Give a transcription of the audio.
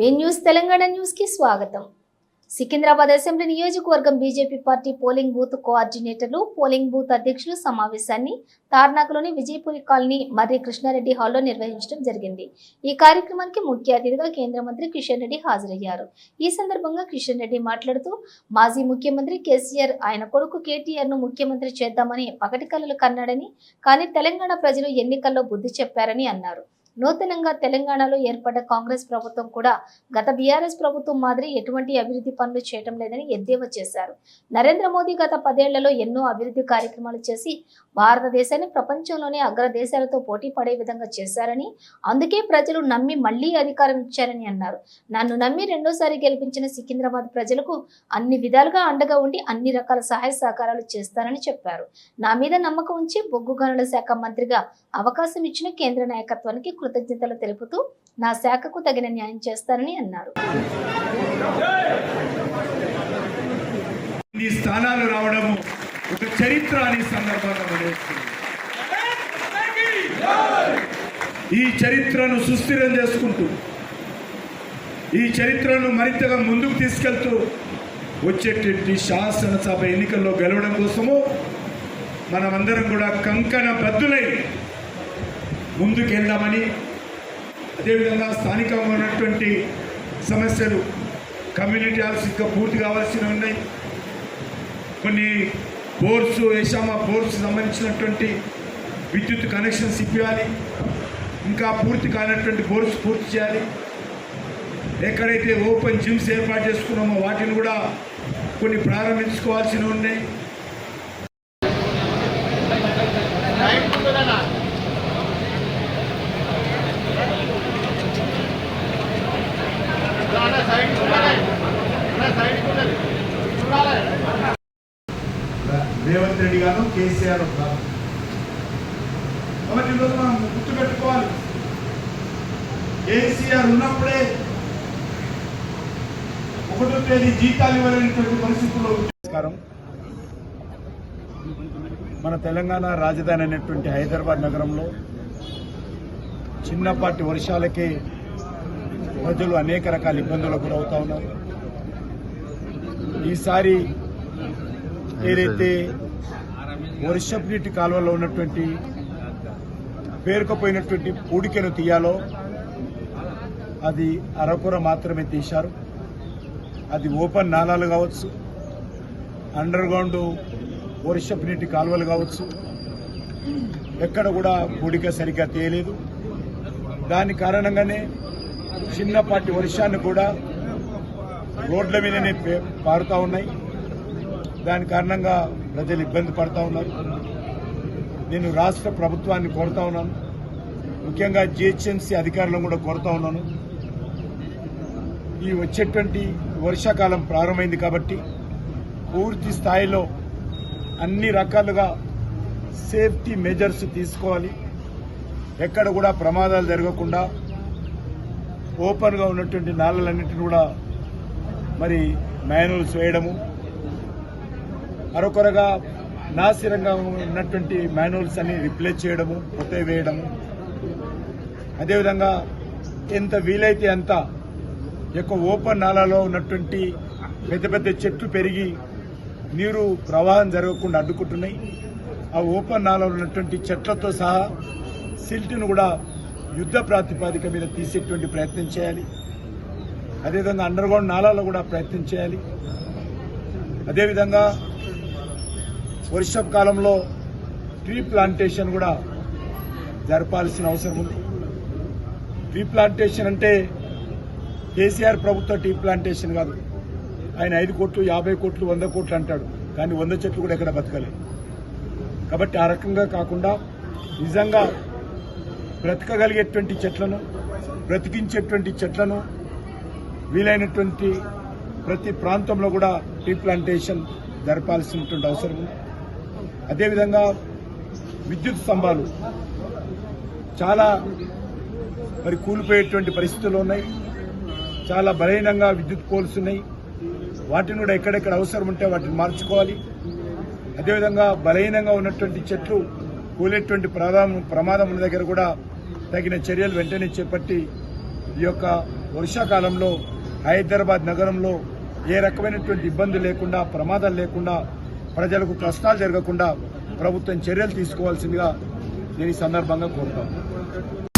వే news Telangana న్యూస్కి స్వాగతం. Secunderabad assembly నియోజకవర్గం బీజేపీ పార్టీ పోలింగ్ బూత్ కోఆర్డినేటర్లు పోలింగ్ బూత్ అధ్యక్షులు సమావేశాన్ని తార్నాకలోని విజయపురి కాలనీ మర్రి కృష్ణారెడ్డి హాల్లో నిర్వహించడం జరిగింది. ఈ కార్యక్రమానికి ముఖ్య అతిథిగా కేంద్ర మంత్రి కిషన్ రెడ్డి హాజరయ్యారు. ఈ సందర్భంగా కిషన్ రెడ్డి మాట్లాడుతూ మాజీ ముఖ్యమంత్రి కేసీఆర్ ఆయన కొడుకు కేటీఆర్ను ముఖ్యమంత్రి చేద్దామని పగటి కలలు కన్నాడని కానీ తెలంగాణ ప్రజలు ఎన్నికల్లో బుద్ధి చెప్పారని అన్నారు. నూతనంగా తెలంగాణలో ఏర్పడ్డ కాంగ్రెస్ ప్రభుత్వం కూడా గత బీఆర్ఎస్ ప్రభుత్వం మాదిరి ఎటువంటి అభివృద్ధి పనులు చేయటం లేదని ఎద్దేవా చేశారు. నరేంద్ర మోదీ గత పదేళ్ళలో ఎన్నో అభివృద్ధి కార్యక్రమాలు చేసి భారతదేశాన్ని ప్రపంచంలోనే అగ్ర దేశాలతో పోటీ పడే విధంగా చేశారని అందుకే ప్రజలు నమ్మి మళ్ళీ అధికారం ఇచ్చారని అన్నారు. నన్ను నమ్మి రెండోసారి గెలిపించిన సికింద్రాబాద్ ప్రజలకు అన్ని విధాలుగా అండగా ఉండి అన్ని రకాల సహాయ సహకారాలు చేస్తానని చెప్పారు. నా మీద నమ్మకం ఉంచి బొగ్గు గనుల శాఖ మంత్రిగా అవకాశం ఇచ్చిన కేంద్ర నాయకత్వానికి కృతజ్ఞతలు తెలుపుతూ నా శాఖకు తగిన న్యాయం చేస్తానని అన్నారు. ఈ స్థానాలు రావడము ఒక చరిత్ర సందర్భంగా ఈ చరిత్రను సుస్థిరం చేసుకుంటూ ఈ చరిత్రను మరింతగా ముందుకు తీసుకెళ్తూ వచ్చేటువంటి శాసనసభ ఎన్నికల్లో గెలవడం కోసము మనమందరం కూడా కంకణ బద్దులై ముందుకెళ్దామని అదేవిధంగా స్థానికంగా ఉన్నటువంటి సమస్యలు కమ్యూనిటీ హాల్స్ ఇంకా పూర్తి కావాల్సినవి ఉన్నాయి. కొన్ని బోర్స్ వేసామా బోర్స్ సంబంధించినటువంటి విద్యుత్ కనెక్షన్స్ ఇప్పించాలి ఇంకా పూర్తి కానటువంటి బోర్స్ పూర్తి చేయాలి. ఎక్కడైతే ఓపెన్ జిమ్స్ ఏర్పాటు చేసుకున్నామో వాటిని కూడా కొన్ని ప్రారంభించుకోవాల్సినవి ఉన్నాయి. రేవంత్ రెడ్డి గారు కేసీఆర్ గారు కాబట్టి ఈరోజు మనం గుర్తుపెట్టుకోవాలి. కేసీఆర్ ఉన్నప్పుడే ఒకటో తేదీ జీతాలు ఇవ్వలేనటువంటి పరిస్థితుల్లో నమస్కారం. మన తెలంగాణ రాజధాని అనేటువంటి హైదరాబాద్ నగరంలో చిన్నపాటి వర్షాలకే ప్రజలు అనేక రకాల ఇబ్బందులకు గురవుతా ఉన్నారు. ఈసారి ఏదైతే వర్షపు నీటి కాలువలో ఉన్నటువంటి పేరుకుపోయినటువంటి పూడికను తీయాలో అది అరకొర మాత్రమే తీశారు. అది ఓపెన్ నాలాలు కావచ్చు అండర్ గ్రౌండ్ వర్షపు నీటి కాలువలు కావచ్చు. ఎక్కడ కూడా పూడిక సరిగ్గా తీయలేదు. దాని కారణంగానే చిన్నపాటి వర్షాన్ని కూడా రోడ్ల మీదనే పే- పారుతా ఉన్నాయి. దాని కారణంగా ప్రజలు ఇబ్బంది పడతా ఉన్నారు. నేను రాష్ట్ర ప్రభుత్వాన్ని కోరుతా ఉన్నాను. ముఖ్యంగా జిహెచ్ఎంసీ అధికారులను కూడా కోరుతా ఉన్నాను. ఈ వచ్చేటువంటి వర్షాకాలం ప్రారంభమైంది కాబట్టి పూర్తి స్థాయిలో అన్ని రకాలుగా సేఫ్టీ మెజర్స్ తీసుకోవాలి. ఎక్కడ కూడా ప్రమాదాలు జరగకుండా ఓపెన్గా ఉన్నటువంటి నాళ్ళలన్నింటినీ కూడా మరి మ్యానువల్స్ వేయడము మరొకరుగా నాసిరంగా ఉన్నటువంటి మ్యానువల్స్ అన్ని రిప్లేస్ చేయడము కొత్త వేయడము. అదేవిధంగా ఎంత వీలైతే అంత యొక్క ఓపెన్ నాలలో ఉన్నటువంటి పెద్ద పెద్ద చెట్లు పెరిగి నీరు ప్రవాహం జరగకుండా అడ్డుకుంటున్నాయి. ఆ ఓపెన్ నాలలో ఉన్నటువంటి చెట్లతో సహా సిల్ట్ను కూడా యుద్ధ ప్రాతిపాదిక మీద తీసేటువంటి ప్రయత్నం చేయాలి. అదేవిధంగా అండర్ గ్రౌండ్ నాలాల్లో కూడా ప్రయత్నం చేయాలి. అదేవిధంగా వర్షపు కాలంలో ట్రీ ప్లాంటేషన్ కూడా జరపాల్సిన అవసరం ఉంది. ట్రీ ప్లాంటేషన్ అంటే కేసీఆర్ ప్రభుత్వ టీ ప్లాంటేషన్ కాదు. ఆయన ఐదు కోట్లు యాభై కోట్లు వంద కోట్లు అంటాడు. కానీ వంద చెట్లు కూడా ఎక్కడ బతకలేదు. కాబట్టి ఆ రకంగా కాకుండా నిజంగా బ్రతకగలిగేటువంటి చెట్లను బ్రతికించేటువంటి చెట్లను వీలైనటువంటి ప్రతి ప్రాంతంలో కూడా టీ ప్లాంటేషన్ జరపాల్సినటువంటి అవసరం ఉంది. అదేవిధంగా విద్యుత్ స్తంభాలు చాలా మరి కూలిపోయేటువంటి పరిస్థితులు ఉన్నాయి. చాలా బలహీనంగా విద్యుత్ పోల్స్ ఉన్నాయి. వాటిని కూడా ఎక్కడెక్కడ అవసరం ఉంటే వాటిని మార్చుకోవాలి. అదేవిధంగా బలహీనంగా ఉన్నటువంటి చెట్లు కూలేటువంటి ప్రమాదం ప్రమాదం ఉన్న దగ్గర కూడా తగిన చర్యలు వెంటనే చేపట్టి ఈ యొక్క వర్షాకాలంలో హైదరాబాద్ నగరంలో ఏ రకమైనటువంటి ఇబ్బంది లేకుండా ప్రమాదాలు లేకుండా ప్రజలకు కష్టాలు జరగకుండా ప్రభుత్వం చర్యలు తీసుకోవాల్సిందిగా నేను ఈ సందర్భంగా కోరుతాను.